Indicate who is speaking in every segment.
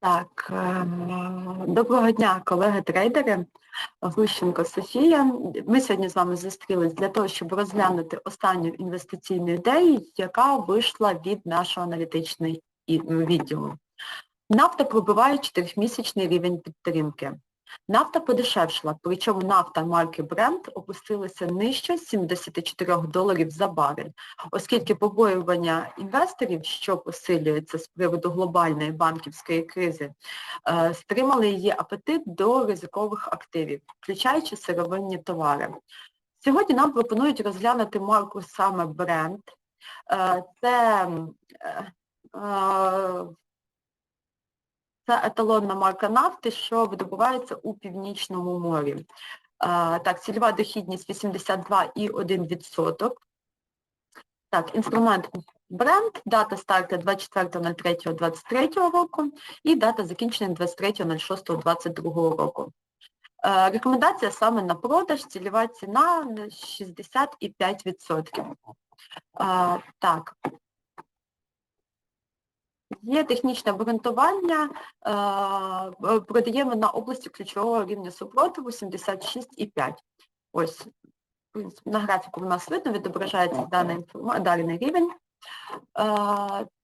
Speaker 1: Так, ем, доброго дня, колеги-трейдери. Глущенко Софія. Ми сьогодні з вами зустрілись для того, щоб розглянути останню інвестиційну ідею, яка вийшла від нашого аналітичного відділу. Нафта пробиває 4-місячний рівень підтримки. Нафта подешевшила, причому нафта марки Brent опустилася нижче 74 доларів за барель, оскільки побоювання інвесторів, що посилюється з приводу глобальної банківської кризи, е, стримали її апетит до ризикових активів, включаючи сировинні товари. Сьогодні нам пропонують розглянути марку саме Brent. Е, Це е, це еталонна марка нафти, що видобувається у Північному морі. Так, цільова дохідність 82,1%. Так, інструмент бренд, дата старту 24.03.23 року і дата закінчення 23.06.22 року. Рекомендація саме на продаж, цільова ціна 65%. Е, Так, Є технічне обґрунтування, е, продаємо на області ключового рівня супротиву 76,5. Ось, на графіку в нас видно, відображається даний, інформа- даний рівень. Е,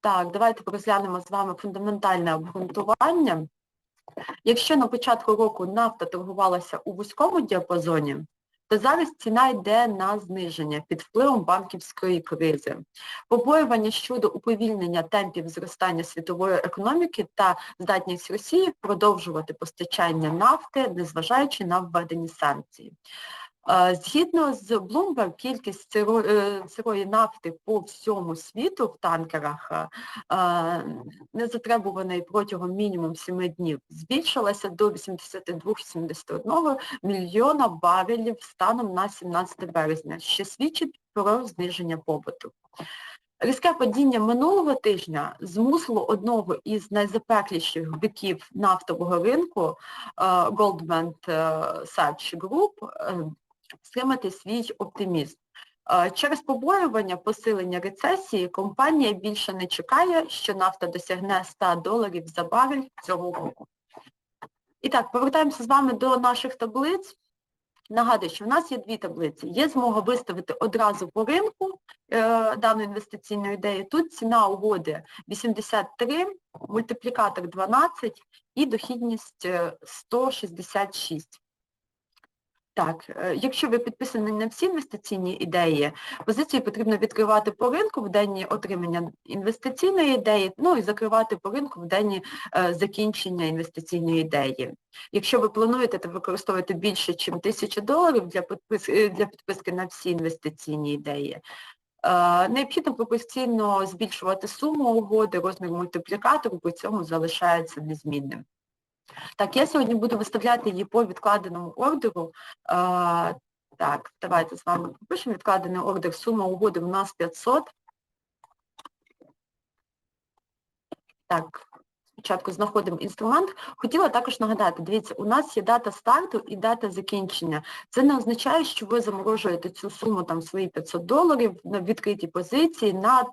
Speaker 1: так, давайте розглянемо з вами фундаментальне обґрунтування. Якщо на початку року нафта торгувалася у вузькому діапазоні, то зараз ціна йде на зниження під впливом банківської кризи. Побоювання щодо уповільнення темпів зростання світової економіки та здатність Росії продовжувати постачання нафти, незважаючи на введені санкції. Е, Згідно з Bloomberg, кількість е, сирої нафти по всьому світу в танкерах, е, е, незатребуваної протягом мінімум 7 днів, збільшилася до 82-71 мільйона барелів станом на 17 березня, що свідчить про зниження побуту. Різке падіння минулого тижня змусило одного із найзапекліших биків нафтового ринку е, Goldman е, Sachs Group е, стримати свій оптимізм. Е, Через побоювання посилення рецесії компанія більше не чекає, що нафта досягне 100 доларів за барель цього року. І так, повертаємося з вами до наших таблиць. Нагадую, що в нас є дві таблиці. Є змога виставити одразу по ринку е, дану інвестиційну ідею. Тут ціна угоди 83, мультиплікатор 12 і дохідність е, 166. Так, е, якщо ви підписані на всі інвестиційні ідеї, позиції потрібно відкривати по ринку в день отримання інвестиційної ідеї, ну і закривати по ринку в день е, закінчення інвестиційної ідеї. Якщо ви плануєте використовувати більше, ніж тисячу доларів для, підпис... е, для підписки на всі інвестиційні ідеї, необхідно пропорційно збільшувати суму угоди, розмір мультиплікатору, при цьому залишається незмінним. Так, я сьогодні буду виставляти її по відкладеному ордеру. Е, так, давайте з вами пропишемо відкладений ордер. Сума угоди у нас 500. Так, спочатку знаходимо інструмент. Хотіла також нагадати, дивіться, у нас є дата старту і дата закінчення. Це не означає, що ви заморожуєте цю суму, там, свої 500 доларів на відкритій позиції на,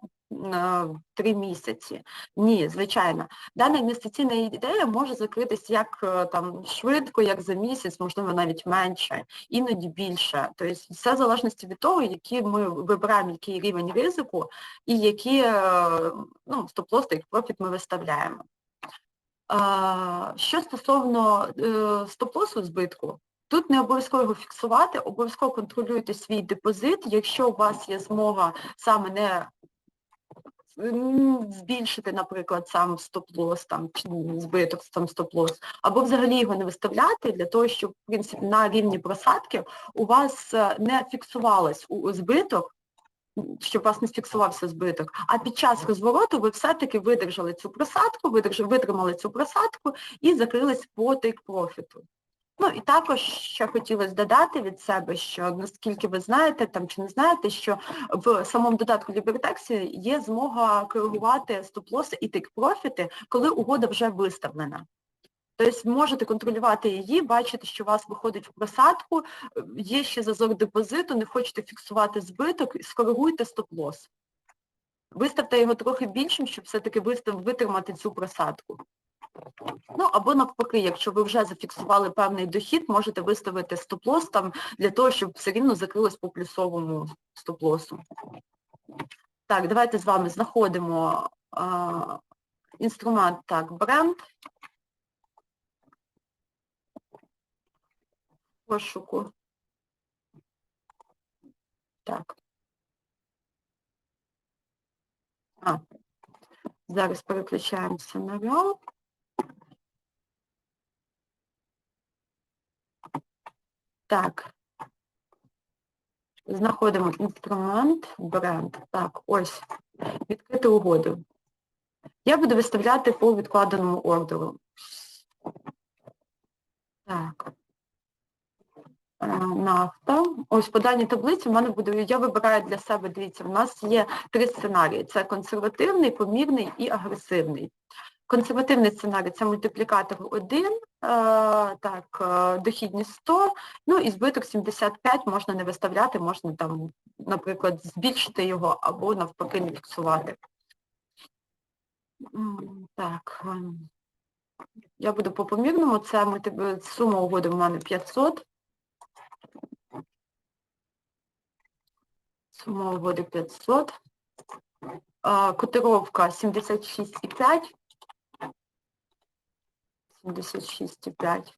Speaker 1: 3 місяці. Ні, звичайно. Дана інвестиційна ідея може закритись як е, там швидко, як за місяць, можливо, навіть менше, іноді більше. Тобто все в залежності від того, які ми вибираємо, який рівень ризику і які е, ну, стоп-лосс та профіт ми виставляємо. Що стосовно е, стоп-лосу збитку, тут не обов'язково його фіксувати, обов'язково контролюйте свій депозит, якщо у вас є змога саме не збільшити, наприклад, сам стоп-лосс, там, збиток сам стоп-лосс, або взагалі його не виставляти для того, щоб, в принципі, на рівні просадки у вас е, не фіксувалось збиток, щоб у вас не фіксувався збиток, а під час розвороту ви все-таки видержали цю просадку, витримали цю просадку і закрились по тейк-профіту. Ну і також ще хотілося додати від себе, що наскільки ви знаєте там чи не знаєте, що в самому додатку LiberTax є змога коригувати стоп-лоси і тейк-профіти, коли угода вже виставлена. Тобто можете контролювати її, бачите, що у вас виходить в просадку, є ще зазор депозиту, не хочете фіксувати збиток, скоригуйте стоп-лосс. Виставте його трохи більшим, щоб все-таки витримати цю просадку. Ну, або навпаки, якщо ви вже зафіксували певний дохід, можете виставити стоп-лос там для того, щоб все рівно закрилось по плюсовому стоп-лосу. Так, давайте з вами знаходимо а, інструмент, так, бренд. Пошуку. Так. А, зараз переключаємося на RAW. Так. Знаходимо інструмент, бренд. Так, ось. Відкрити угоду. Я буду виставляти по відкладеному ордеру. Так. Е, Нафта. Ось по даній таблиці в мене буде, я вибираю для себе, дивіться, в нас є три сценарії. Це консервативний, помірний і агресивний. Консервативний сценарій це мультиплікатор 1, е, так, е, дохідність 100, ну і збиток 75 можна не виставляти, можна там, наприклад, збільшити його або навпаки не фіксувати. Так, ем, я буду по помірному, це сума угоди в мене 500. Сума угоди 500. Котировка 76,5. 76,5.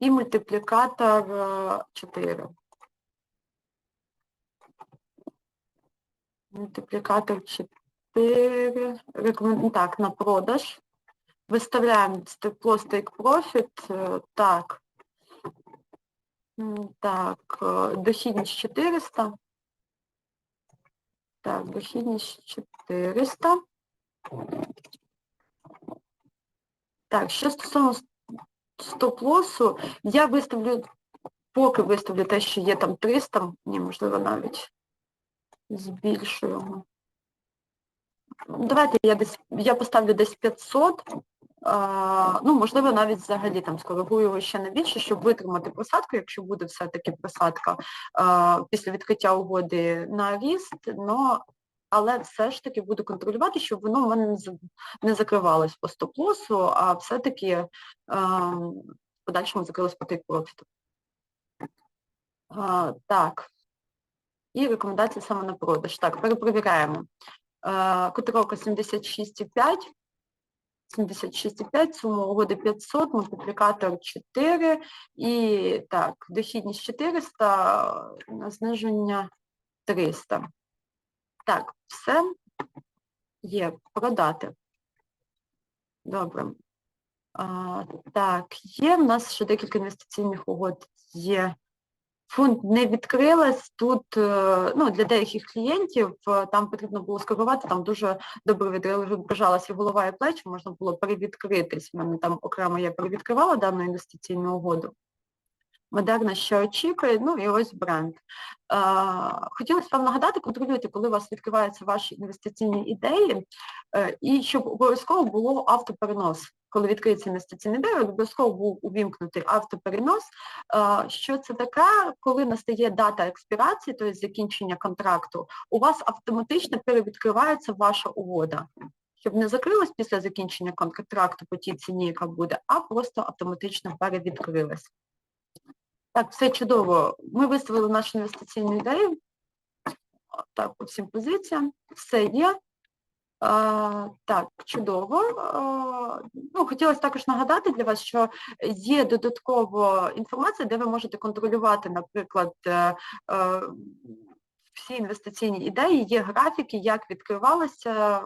Speaker 1: І мультиплікатор е, 4. Мультиплікатор 4. Рекомен... Так, на продаж. Виставляємо стоп-лосс take е, Так. Так, е, дохідність 400. Так, дохідність 400. Так, що стосовно стоп-лосу, я виставлю, поки виставлю те, що є там 300, ні, можливо, навіть збільшу його. Ну, Давайте я десь, я поставлю десь 500, а, ну, можливо, навіть взагалі там скоригую його ще на більше, щоб витримати просадку, якщо буде все-таки просадка а, після відкриття угоди на ріст, но, але все ж таки буду контролювати, щоб воно в мене не закривалось по стоп-лосу, а все-таки а, в подальшому закрилось по take profit. А, так. І рекомендації саме на продаж. Так, перепровіряємо. Е, Котировка 76,5. 76,5, сума угоди 500, мультиплікатор 4 і так, дохідність 400, зниження 300. Так, все є, продати. Добре. А, так, є в нас ще декілька інвестиційних угод. Є Фонд не відкрилась. Тут е, ну, для деяких клієнтів е, там потрібно було скерувати, там дуже добре відображалася голова і плечі, можна було перевідкритись. У мене там окремо я перевідкривала дану інвестиційну угоду. Модерна ще очікує, ну і ось бренд. Е, Хотілося вам нагадати, контролюйте, коли у вас відкриваються ваші інвестиційні ідеї, е, і щоб обов'язково було автоперенос. Коли відкриється інвестиційна ідея, обов'язково був увімкнутий автоперенос. Е, Що це таке? Коли настає дата експірації, тобто закінчення контракту, у вас автоматично перевідкривається ваша угода. Щоб не закрилась після закінчення контракту по тій ціні, яка буде, а просто автоматично перевідкрилась. Так, все чудово. Ми виставили нашу інвестиційну ідею. Так, по всім позиціям. Все є. А, так, чудово. А, ну, хотілося також нагадати для вас, що є додаткова інформація, де ви можете контролювати, наприклад, е, е, всі інвестиційні ідеї, є графіки, як відкривалися,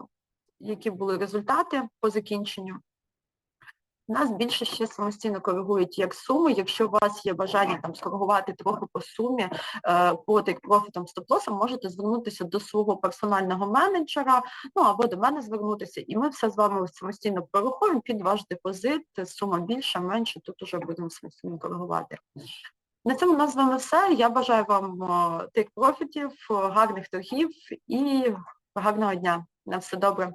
Speaker 1: які були результати по закінченню. Нас більше ще самостійно коригують як суми. Якщо у вас є бажання там скоригувати трохи по сумі, е, по тейк-профітам стоп-лосам, можете звернутися до свого персонального менеджера, ну або до мене звернутися, і ми все з вами самостійно порахуємо під ваш депозит, сума більша, менше, тут уже будемо самостійно коригувати. На цьому у нас з вами все. Я бажаю вам тейк-профітів, гарних торгів і гарного дня. На все добре.